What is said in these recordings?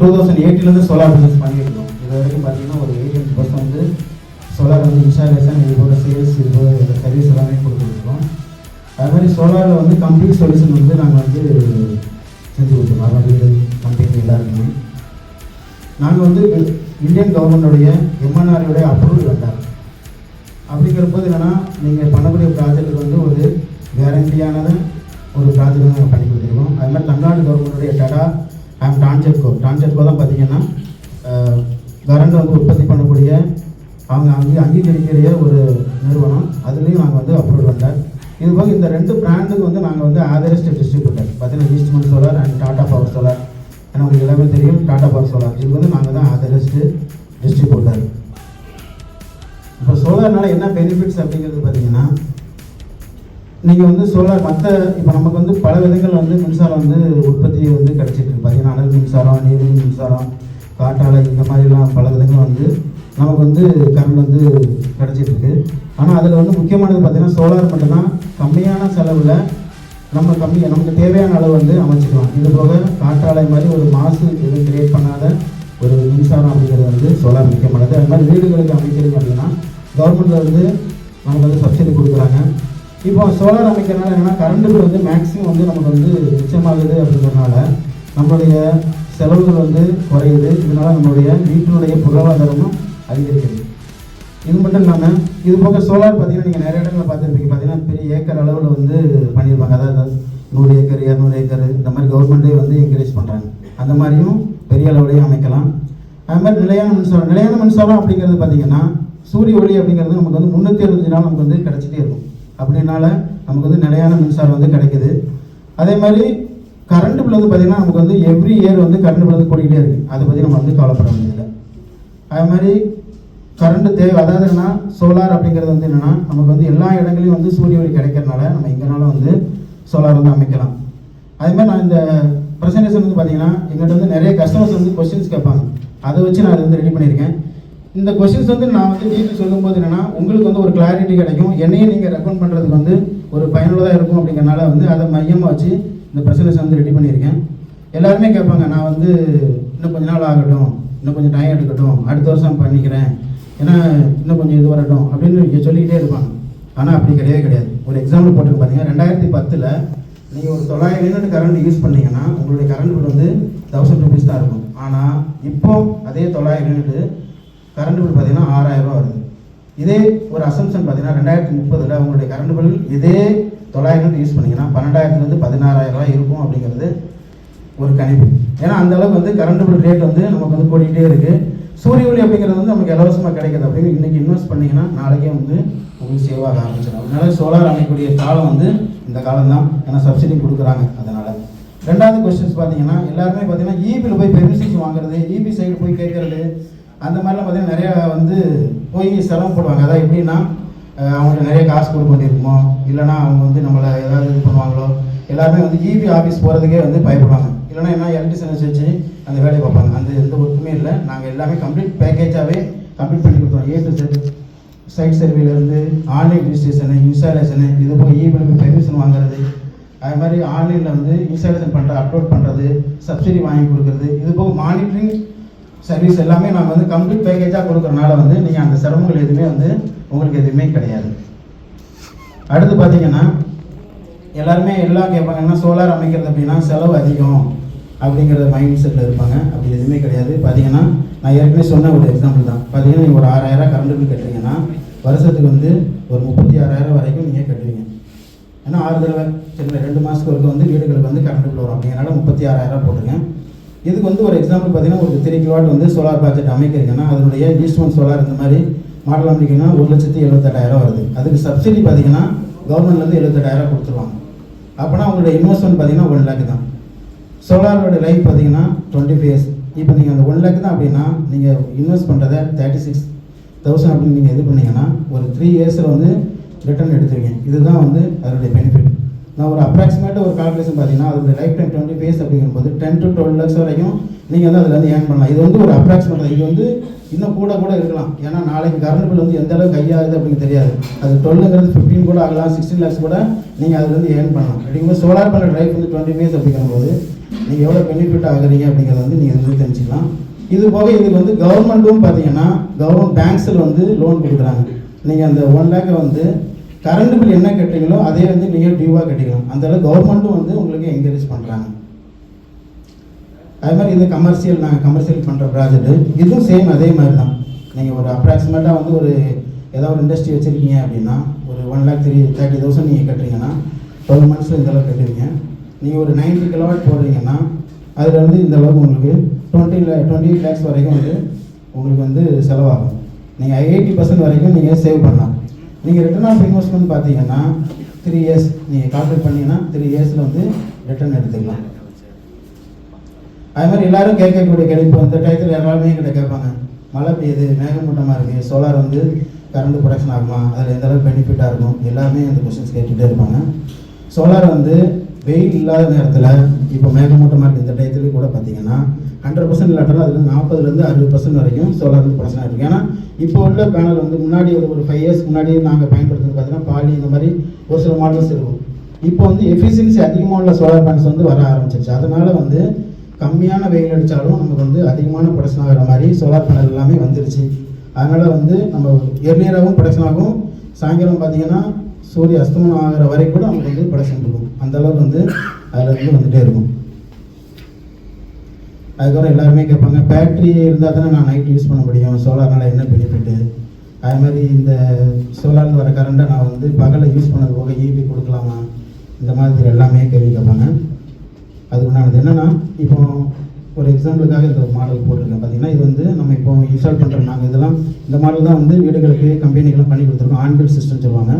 Two thousand எயிட்டிலேருந்து solar business பண்ணிட்டு இருக்கோம் இது வரைக்கும் பார்த்தீங்கன்னா ஒரு எயிட்டி பர்சன்ட் வந்து சோலார் வந்து இன்ஸ்டாலேஷன் இது போல் சேல்ஸ் இது போல சர்வீஸ் எல்லாமே கொடுத்துருக்கோம். அது மாதிரி சோலாரில் வந்து கம்ப்ளீட் சொல்யூஷன் வந்து நாங்கள் வந்து செஞ்சு கொடுத்துருக்கோம் அது வீடு கம்பெனி எல்லாருக்குமே. நாங்கள் வந்து இந்தியன் கவர்மெண்டுடைய எம்என்ஆரோடைய அப்ரூவல் வேண்டாம் அப்படிங்கிறப்போது என்னென்னா நீங்கள் பண்ணக்கூடிய ப்ராஜெக்ட்டுக்கு வந்து ஒரு கேரண்டியானதை ஒரு ப்ராஜெக்ட் நாங்கள் பண்ணி கொடுத்துருக்கோம். அது மாதிரி தமிழ்நாடு கவர்மெண்டுடைய டடா அண்ட் டான்ஜெட்கோ டான்ஜெட்கோ தான் பார்த்தீங்கன்னா கரண்ட் வந்து உற்பத்தி பண்ணக்கூடிய அவங்க அங்கே அங்கீகரிக்கிற ஒரு நிறுவனம். அதுலேயும் நாங்கள் வந்து அப்ரூவல் பண்ணேன் இது போக இந்த ரெண்டு பிராண்டுக்கு வந்து நாங்கள் வந்து ஆதரிஸ்ட் டிஸ்ட்ரிபியூட்டர் பார்த்தீங்கன்னா Eastman solar and Tata power solar ஏன்னா உங்களுக்கு எல்லாமே தெரியும் டாடா பவர் சோலார் இது வந்து நாங்கள் தான் ஆதரிஸ்ட் டிஸ்ட்ரிபியூட்டர் இப்போ சோலார்னால என்ன பெனிஃபிட்ஸ் அப்படிங்கிறது நீங்கள் வந்து சோலார் மற்ற இப்போ நமக்கு வந்து பல விதங்கள் வந்து மின்சாரம் வந்து உற்பத்தி வந்து கிடச்சிட்டு இருக்கு. பார்த்தீங்கன்னா அனல் மின்சாரம் நீர்மின் மின்சாரம் காற்றாலை இந்த மாதிரிலாம் பல விதங்கள் வந்து நமக்கு வந்து கரண்ட் வந்து கிடைச்சிட்டு ஆனால் அதில் வந்து முக்கியமானது பார்த்திங்கன்னா சோலார் மட்டும்தான். கம்மியான செலவில் நம்ம கம்மி நமக்கு தேவையான அளவு வந்து அமைச்சிக்கலாம். இது போக காற்றாலை மாதிரி ஒரு மாசு எதுவும் கிரியேட் பண்ணாத ஒரு மின்சாரம் அப்படிங்கிறது வந்து சோலார் முக்கியமானது. அது மாதிரி வீடுகளுக்கு அமைக்கிறது அப்படின்னா கவர்மெண்ட்டில் வந்து நமக்கு வந்து சப்சிடி கொடுக்குறாங்க. இப்போ சோலார் அமைக்கிறதுனால என்னென்னா கரண்ட் பில் வந்து மேக்ஸிமம் வந்து நமக்கு வந்து மிச்சமாகுது அப்படிங்கிறதுனால நம்மளுடைய செலவுகள் வந்து குறையுது. இதனால் நம்மளுடைய வீட்டினுடைய பொருளாதாரமும் அதிகரிக்குது இது மட்டும் இல்லாமல் இது போக சோலார் பார்த்தீங்கன்னா நீங்கள் நிறைய இடங்களில் பார்த்துருப்பீங்க. பார்த்தீங்கன்னா பெரிய ஏக்கர் அளவில் வந்து பண்ணியிருப்பாங்க. அதாவது நூறு ஏக்கர் இரநூறு ஏக்கர் இந்த மாதிரி கவர்மெண்ட்டே வந்து என்கரேஜ் பண்ணுறாங்க அந்த மாதிரியும் பெரிய அளவுலையும் அமைக்கலாம். அது மாதிரி நிலையான மின்சாரம் நிலையான மின்சாரம் அப்படிங்கிறது பார்த்தீங்கன்னா சூரிய ஒளி அப்படிங்கிறது நமக்கு வந்து முந்நூற்றி அறுபத்தஞ்சு நாள் நமக்கு வந்து கிடைச்சிட்டே இருக்கும். அப்படின்னால நமக்கு வந்து நிலையான மின்சாரம் வந்து கிடைக்குது. அதே மாதிரி கரண்ட் பில் வந்து பார்த்தீங்கன்னா நமக்கு வந்து எவ்ரி இயர் வந்து கரண்ட் பில் வந்து கூடிக்கிட்டே இருக்குது அதை பற்றி நம்ம வந்து கவலைப்பட வேண்டியதில்லை. அது மாதிரி கரண்ட் தேவை அதாவது என்னன்னா சோலார் அப்படிங்கிறது வந்து என்னென்னா நமக்கு வந்து எல்லா இடங்களையும் வந்து சூரிய ஒளி கிடைக்கிறனால நம்ம எங்கனாலும் வந்து சோலார் வந்து அமைக்கலாம். அதே மாதிரி நான் இந்த ப்ரெசன்டேஷன் வந்து பார்த்தீங்கன்னா எங்கள்கிட்ட வந்து நிறைய கஸ்டமர்ஸ் வந்து கொஸ்டின்ஸ் கேட்பாங்க. அதை வச்சு நான் அதை வந்து ரெடி பண்ணியிருக்கேன். இந்த கொஸ்டின்ஸ் வந்து நான் வந்து டீட்டெயில் சொல்லும்போது என்னன்னா உங்களுக்கு வந்து ஒரு கிளாரிட்டி கிடைக்கும். என்னையும் நீங்கள் ரெக்கமெண்ட் பண்ணுறதுக்கு வந்து ஒரு பயனுள்ளதாக இருக்கும் அப்படிங்கிறனால வந்து அதை மையமாக வச்சு இந்த ப்ரெசன்டேஷன் வந்து ரெடி பண்ணியிருக்கேன். எல்லாருமே கேட்பாங்க நான் வந்து இன்னும் கொஞ்ச நாள் ஆகட்டும் இன்னும் கொஞ்சம் டைம் எடுக்கட்டும் அடுத்த வருஷம் பண்ணிக்கிறேன். ஏன்னா இன்னும் கொஞ்சம் இது வரட்டும் அப்படின்னு இங்கே சொல்லிக்கிட்டே இருப்பாங்க. ஆனால் அப்படி கிடையவே கிடையாது. ஒரு எக்ஸாம்பிள் போட்டு பார்த்தீங்கன்னா ரெண்டாயிரத்தி பத்தில் நீங்கள் ஒரு தொள்ளாயிரம் யூனிட் கரண்ட் யூஸ் பண்ணீங்கன்னா உங்களுடைய கரண்ட் பில் வந்து தௌசண்ட் ருபீஸ் தான் இருக்கும். ஆனால் இப்போ அதே தொள்ளாயிரம் யூனிட் கரண்ட் பில் பார்த்தீங்கன்னா ஆறாயிரம் ரூபா வருது. இதே ஒரு அசம்ஷன் பார்த்தீங்கன்னா ரெண்டாயிரத்தி முப்பதில் உங்களுடைய கரண்ட் பில் இதே தொள்ளாயிரம் யூஸ் பண்ணிங்கன்னா பன்னெண்டாயிரத்துலேருந்து பதினாறாயிரம் ரூபாய் இருக்கும் அப்படிங்கிறது ஒரு கணிப்பு. ஏன்னா அந்த அளவுக்கு வந்து கரண்ட் பில் ரேட் வந்து நமக்கு வந்து கூட்டிகிட்டே இருக்குது சூரிய ஒளி அப்படிங்கிறது வந்து நமக்கு இலவசமாக கிடைக்கிது. அப்படின்னு இன்னைக்கு இன்வெஸ்ட் பண்ணிங்கன்னா நாளைக்கே வந்து உங்களுக்கு சேவ் ஆக ஆரம்பிச்சிடும். அதனால சோலார் அமைக்கக்கூடிய காலம் வந்து இந்த காலம் தான் ஏன்னா சப்சிடி கொடுக்குறாங்க அதனால். ரெண்டாவது கொஸ்டின்ஸ் பார்த்தீங்கன்னா எல்லாருமே பார்த்தீங்கன்னா ஈபியில் போய் பெர்மிஷன்ஸ் வாங்குறது இபி சைடு போய் கேட்கறது அந்த மாதிரிலாம் பார்த்தீங்கன்னா நிறையா வந்து போய் சிரமம் போடுவாங்க. அதாவது எப்படின்னா அவங்களுக்கு நிறைய காசு கொடுக்க வேண்டியிருக்குமோ? இல்லைன்னா அவங்க வந்து நம்மளை ஏதாவது இது பண்ணுவாங்களோ? எல்லாருமே வந்து இபி ஆஃபீஸ் போகிறதுக்கே வந்து பயப்படுவாங்க. இல்லைன்னா என்ன எலக்ட்ரிஷியன்ஸ் வச்சு அந்த வேலையை பார்ப்பாங்க. அந்த எந்த ஒர்க்குமே இல்லை. நாங்கள் எல்லாமே கம்ப்ளீட் பேக்கேஜாகவே கம்ப்ளீட் பண்ணி கொடுத்தோம் ஏ டு செட் சைட் சர்வேலேருந்து ஆன்லைன் ரிஜிஸ்ட்ரேஷனு இன்ஸ்டாலேஷனு இது போக e இபிலுக்கு பெர்மிஷன் வாங்குறது. அது மாதிரி ஆன்லைனில் வந்து இன்ஸ்டாலேஷன் பண்ணுறது அப்லோட் பண்ணுறது சப்சிடி வாங்கி கொடுக்குறது. இது போக மானிட்டரிங் சர்வீஸ் எல்லாமே நாங்கள் வந்து கம்ப்ளீட் பேக்கேஜாக கொடுக்குறனால வந்து நீங்கள் அந்த சிரமங்கள் எதுவுமே வந்து உங்களுக்கு எதுவுமே கிடையாது. அடுத்து பார்த்தீங்கன்னா எல்லாருமே எல்லாம் கேட்பாங்க என்ன சோலார் அமைக்கிறது அப்படின்னா செலவு அதிகம் அப்படிங்கிறத மைண்ட் செட்டில் இருப்பாங்க. அப்படி எதுவுமே கிடையாது. பார்த்தீங்கன்னா நான் ஏற்கனவே சொன்ன ஒரு எக்ஸாம்பிள் தான். பார்த்தீங்கன்னா நீங்கள் ஒரு ஆறாயிரம் கரண்ட் பில் கட்டுறீங்கன்னா வருஷத்துக்கு வந்து ஒரு முப்பத்தி ஆறாயிரம் வரைக்கும் நீங்கள் கட்டுவீங்க. ஏன்னா ஆறு தடவை சரி ரெண்டு மாதத்துக்கு ஒருக்க வந்து வீடுகளுக்கு வந்து கரண்ட் பில் வரும். அப்படிங்கிறனால முப்பத்தி ஆறாயிரம் போட்டுருங்க. இதுக்கு வந்து ஒரு எக்ஸாம்பிள் பார்த்தீங்கன்னா ஒரு த்ரீ கிலோவாட் வந்து சோலார் ப்ராஜெக்ட் அமைக்கிறீங்கன்னா அதனுடைய ஈஸ்ட்மன் சோலார் இந்த மாதிரி மாடல் அமைக்கிறீங்கன்னா ஒரு லட்சத்தி எழுபத்தெட்டாயிரம் வருது. அதுக்கு சப்சிடி பார்த்தீங்கன்னா கவர்மெண்ட்லேருந்து எழுபத்தெட்டாயிரம் கொடுத்துருவாங்க. அப்போனா உங்களுடைய இன்வெஸ்ட்மெண்ட் பார்த்தீங்கன்னா ஒன் லேக் தான். சோலாரோட லைஃப் பார்த்தீங்கன்னா டுவெண்ட்டி ஃபைவ் இயர்ஸ் இப்போ நீங்கள் அந்த ஒன் லேக் தான் அப்படின்னா நீங்கள் இன்வெஸ்ட் பண்ணுறதை தேர்ட்டி சிக்ஸ் தௌசண்ட் அப்படின்னு நீங்கள் இது பண்ணீங்கன்னா ஒரு த்ரீ இயர்ஸில் வந்து ரிட்டர்ன் எடுத்துருவீங்க இதுதான் வந்து அதனுடைய பெனிஃபிட் நான் ஒரு அப்ராக்சிமேட்டாக ஒரு கால்குலேஷன் பார்த்தீங்கன்னா அதோட லைஃப் டைம் டுவெண்ட்டி ஃபேஸ் அப்படிங்கும்போது டென் டு டுவெல் லேக்ஸ் வரைக்கும் நீங்கள் வந்து அதில் வந்து ஏர்ன் பண்ணலாம். இது வந்து ஒரு அப்ராக்சிமேட் இது வந்து இன்னும் கூட கூட இருக்கலாம். ஏன்னா நாளைக்கு கரண்ட் பில் வந்து எந்த அளவுக்கு கையாகுது அப்படின்னு தெரியாது. அது டுவெல்லுங்கிறது ஃபிஃப்டீன் கூட ஆகலாம் சிக்ஸ்டீன் லேக்ஸ் கூட நீங்கள் அதுலேருந்து ஏர்ன் பண்ணலாம். அப்படிங்கும்போது சோலார் பேனல் லைஃப் வந்து டுவெண்ட்டி ஃபேஸ் அப்படிங்கும்போது நீங்கள் எவ்வளோ பெனிஃபிட் ஆகுறீங்க அப்படிங்கிறத வந்து நீங்கள் வந்து தெரிஞ்சுக்கலாம். இது போக இதுக்கு வந்து கவர்மெண்ட்டும் பார்த்தீங்கன்னா கவர்மெண்ட் பேங்க்ஸில் வந்து லோன் கொடுக்குறாங்க. நீங்கள் அந்த ஒன் லேக்கை வந்து கரண்ட் பில் என்ன கட்டுறீங்களோ அதே வந்து நீங்கள் டியூவாக கட்டிக்கலாம். அந்த அளவுக்கு கவர்மெண்ட்டும் வந்து உங்களுக்கு என்கரேஜ் பண்ணுறாங்க அது மாதிரி இது கமர்ஷியல் நாங்கள் கமர்ஷியல் பண்ணுற ப்ராஜெக்ட் இதுவும் சேம் அதே மாதிரி தான் நீங்கள் ஒரு அப்ராக்சிமேட்டாக வந்து ஒரு ஏதாவது ஒரு இண்டஸ்ட்ரி வச்சுருக்கீங்க அப்படின்னா ஒரு one lakh three thirty thousand நீங்கள் கட்டுறீங்கன்னா டுவெல் மந்த்ஸில் இந்த அளவுக்கு கட்டுவீங்க. நீங்கள் ஒரு 90 கிலோவாட் போடுறீங்கன்னா அதில் வந்து இந்த அளவுக்கு உங்களுக்கு டுவெண்ட்டி டுவெண்ட்டி எயிட் லேக்ஸ் வரைக்கும் வந்து உங்களுக்கு வந்து செலவாகும். நீங்கள் எயிட்டி பர்சன்ட் வரைக்கும் நீங்கள் சேவ் பண்ணலாம். நீங்கள் ரிட்டர்ன் ஆஃப் இன்வெஸ்ட்மெண்ட் பார்த்தீங்கன்னா த்ரீ இயர்ஸ் நீங்கள் கால்குலேட் பண்ணீங்கன்னா த்ரீ இயர்ஸில் வந்து ரிட்டர்ன் எடுத்துக்கலாம். அது மாதிரி எல்லாரும் கேட்கக்கூடிய கேள்வி இப்போ இந்த டயத்தில் எல்லாருமே கிட்ட கேட்பாங்க மழை பெய்யுது மேகமூட்டமாக இருக்குது சோலார் வந்து கரண்ட் ப்ரொடக்ஷன் ஆகுமா? அதில் எந்த அளவுக்கு பெனிஃபிட்டாக இருக்கும்? எல்லாமே அந்த கொஸ்டின்ஸ் கேட்டுகிட்டே இருப்பாங்க. சோலார் வந்து வெயில் இல்லாத நேரத்தில் இப்போ மேகமூட்டமாக இருக்குது இந்த டயத்துலேயும் கூட பார்த்தீங்கன்னா ஹண்ட்ரட் பர்சன்ட் இல்லாட்டாலும் அதில் நாற்பதுலேருந்து அறுபது பர்சன்ட் வரைக்கும் சோலார் வந்து ப்ரொடக்ஷன் ஆகிருக்கு ஏன்னா இப்போ உள்ள பேனல் வந்து முன்னாடி ஒரு ஒரு ஃபைவ் இயர்ஸ் முன்னாடி நாங்கள் பயன்படுத்துறது பார்த்தீங்கன்னா பாலி இந்த மாதிரி ஒரு சில மாடல்ஸ் இருக்கும். இப்போ வந்து எஃபிஷியன்சி அதிகமாக உள்ள சோலார் பேனல்ஸ் வந்து வர ஆரம்பிச்சிருச்சு. அதனால வந்து கம்மியான வெயில் அடித்தாலும் நமக்கு வந்து அதிகமான ப்ரொடக்ஷன் ஆகிற மாதிரி சோலார் பேனல் எல்லாமே வந்துருச்சு. அதனால் வந்து நம்ம எர்லியராகவும் ப்ரொடக்ஷன் ஆகும். சாயங்காலம் பார்த்தீங்கன்னா சூரிய அஸ்தமனம் ஆகிற வரைக்கும் கூட நமக்கு வந்து ப்ரொடக்ஷன் இருக்கும் அந்த அளவுக்கு வந்து அதில் வந்து வந்துகிட்டே இருக்கும். அதுக்கப்புறம் எல்லாருமே கேட்பாங்க பேட்ரி இருந்தால் தானே நான் நைட் யூஸ் பண்ண முடியும். சோலார்னால என்ன பெனிஃபிட்டு அது மாதிரி இந்த சோலார்னு வர கரண்ட்டை நான் வந்து பகலில் யூஸ் பண்ணது போக ஈபி கொடுக்கலாமா? இந்த மாதிரி எல்லாமே கேள்வி கேட்பாங்க. அதுக்கு உண்டானது என்னென்னா இப்போ ஒரு எக்ஸாம்பிளுக்காக இந்த மாடல் போட்டிருக்கேன். பார்த்தீங்கன்னா இது வந்து நம்ம இப்போ இன்ஸ்டால் பண்ணுறோம் நாங்கள் இதெல்லாம் இந்த மாடல் தான் வந்து வீடுகளுக்கு கம்பெனிக்கெல்லாம் பண்ணி கொடுத்துருக்கோம். ஆன்பில் சிஸ்டம் சொல்லுவாங்க.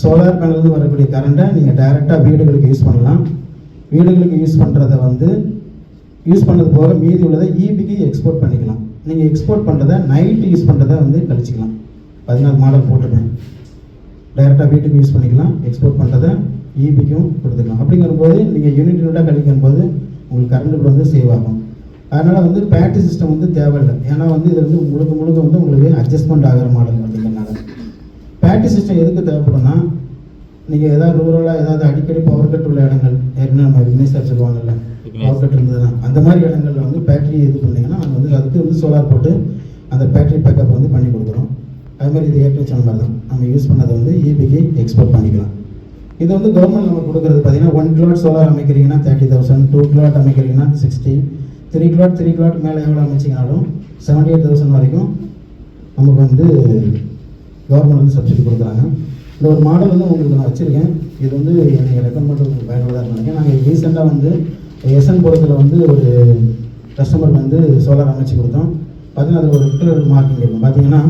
சோலார் பேனல்லேருந்து வரக்கூடிய கரண்ட்டை நீங்கள் டைரெக்டாக வீடுகளுக்கு யூஸ் பண்ணலாம். வீடுகளுக்கு யூஸ் பண்ணுறத வந்து யூஸ் பண்ணது போக மீதி உள்ளதை ஈபிக்கு எக்ஸ்போர்ட் பண்ணிக்கலாம். நீங்கள் எக்ஸ்போர்ட் பண்ணுறத நைட்டு யூஸ் பண்ணுறத வந்து கழிச்சிக்கலாம். பதினாறு மாடல் போட்டுருக்கேன். டைரெக்டாக வீட்டுக்கு யூஸ் பண்ணிக்கலாம். எக்ஸ்போர்ட் பண்ணுறதை ஈபிக்கும் கொடுத்துக்கலாம். அப்படிங்கிறபோது நீங்கள் யூனிட் யூனிட்டாக கழிக்கும் போது உங்களுக்கு கரண்ட் பில் வந்து சேவ் ஆகும். அதனால் வந்து பேட்டரி சிஸ்டம் வந்து தேவையில்லை. ஏன்னா வந்து இது வந்து முழுக்க முழுக்க வந்து உங்களுக்கு அட்ஜஸ்ட்மெண்ட் ஆகிற மாடல் அப்படிங்கிறனால பேட்டரி சிஸ்டம் எதுக்கு தேவைப்படும்னா நீங்கள் ஏதாவது ரூரலாக ஏதாவது அடிக்கடி பவர் கட் உள்ள இடங்கள் ஏற்கனவே நம்ம விக்னேஷ் சார் சொல்லுவாங்கல்ல பவர் இருந்ததுன்னா அந்த மாதிரி இடங்களில் வந்து பேட்டரி இது பண்ணீங்கன்னா நாங்கள் வந்து அதுக்கு வந்து சோலார் போட்டு அந்த பேட்டரி பேக்கப் வந்து பண்ணி கொடுக்குறோம் அது மாதிரி இது ஏற்கனவே சொன்ன மாதிரி தான். நம்ம யூஸ் பண்ணதை வந்து ஈபிக்கு எக்ஸ்போர்ட் பண்ணிக்கலாம். இது வந்து கவர்மெண்ட் நம்ம கொடுக்குறது பார்த்தீங்கன்னா ஒன் கிலோட் சோலார் அமைக்கிறீங்கன்னா thirty thousand two kilowatt அமைக்கிறீங்கன்னா sixty three kilowatt three kilowatt மேலே எவ்வளோ அமைச்சிங்கனாலும் செவன்டி எயிட் தௌசண்ட் வரைக்கும் நமக்கு வந்து கவர்மெண்ட் வந்து சப்சிடி கொடுக்குறாங்க. இந்த ஒரு மாடல் வந்து உங்களுக்கு நான் வச்சுருக்கேன். இது வந்து எனக்கு ரெக்கமெண்ட் பண்ணுறது பயனுள்ளதாக இருக்கும் நினைக்கிறேன். நாங்கள் ரீசெண்டாக வந்து எஸ்என் புரத்தில் வந்து ஒரு கஸ்டமர் வந்து சோலார் அமைச்சு கொடுத்தோம் பார்த்தீங்கன்னா அதில் ஒரு ரெகுலர் மார்க்கிங் இருக்கும். பார்த்தீங்கன்னா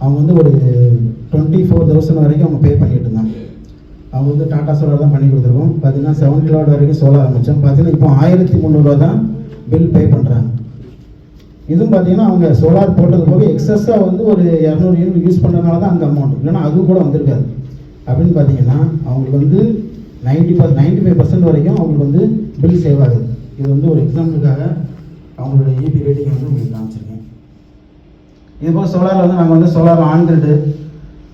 அவங்க வந்து ஒரு டுவெண்ட்டி ஃபோர் தௌசண்ட் வரைக்கும் அவங்க பே பண்ணிட்டு இருந்தாங்க. அவங்க வந்து டாடா சோலார் தான் பண்ணி கொடுத்துருக்கோம். பார்த்தீங்கன்னா செவன் கிலோவாட் வரைக்கும் சோலார் அமைச்சோம். பார்த்தீங்கன்னா இப்போ ஆயிரத்தி முந்நூறுரூவா தான் பில் பே பண்ணுறாங்க இதுவும் பார்த்தீங்கன்னா அவங்க சோலார் போட்டது போக எக்ஸஸ்ஸாக வந்து ஒரு இரநூறு யூனிட் யூஸ் பண்ணுறதுனால தான் அந்த அமௌண்ட் இல்லைன்னா அது கூட வந்திருக்காது. அப்படின்னு பார்த்தீங்கன்னா அவங்களுக்கு வந்து ninety per ninety five percent வரைக்கும் அவங்களுக்கு வந்து பில் சேவ் ஆகுது இது வந்து ஒரு எக்ஸாம்பிளுக்காக அவங்களோட இபி ரேட்டிங் வந்து உங்களுக்கு காமிச்சிருக்கேன். இது போக சோலாரில் வந்து நாங்கள் வந்து சோலார் ஆண்ட்ரடு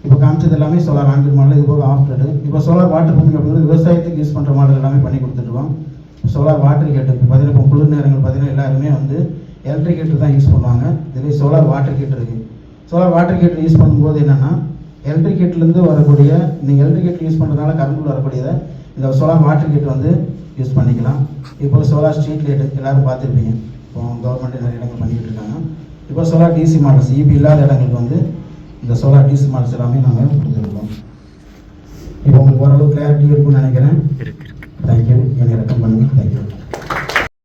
இப்போ காமிச்சது எல்லாமே சோலார் ஆண்ட்ரட் மாடல் இது போக ஆஃப் இப்போ சோலார் வாட்டர் பம்பிங் அப்படிங்கிறது விவசாயத்துக்கு யூஸ் பண்ணுற மாடல் எல்லாமே பண்ணி கொடுத்துருவோம் சோலார் வாட்டர் ஹீட்டர் இப்போ பார்த்தீங்கன்னா இப்போ குளிர் நேரங்கள் பார்த்தீங்கன்னா எல்லாருமே வந்து எலக்ட்ரிக் ஹீட்டர் தான் யூஸ் பண்ணுவாங்க. இதுலேயே சோலார் வாட்டர் ஹீட்டர் இருக்குது சோலார் வாட்டர் ஹீட்டர் யூஸ் பண்ணும்போது என்னென்னா எலக்ட்ரிக் ஹீட்டர்லேருந்து வரக்கூடிய நீங்கள் எலக்ட்ரிக் ஹீட்டர் யூஸ் பண்ணுறதுனால கரண்ட் வரக்கூடியதை இந்த சோலார் வாட்டர் ஹீட்டர் வந்து யூஸ் பண்ணிக்கலாம். இப்போ சோலார் ஸ்ட்ரீட் லைட் எல்லாரும் பார்த்துருப்பீங்க. இப்போ கவர்மெண்ட் நிறைய இடங்கள் பண்ணிக்கிட்டு இருக்காங்க. இப்போ சோலார் டிசி மாடல்ஸ் இபி இல்லாத இடங்களுக்கு வந்து இந்த சோலார் டிசி மாடல்ஸ் எல்லாமே நாங்கள் கொடுத்துருக்கோம். இப்போ உங்களுக்கு ஓரளவு கிளாரிட்டி இருக்கும்னு நினைக்கிறேன். தேங்க்யூ என்னை ரெக்கமெண்ட் பண்ணுங்க. தேங்க்யூ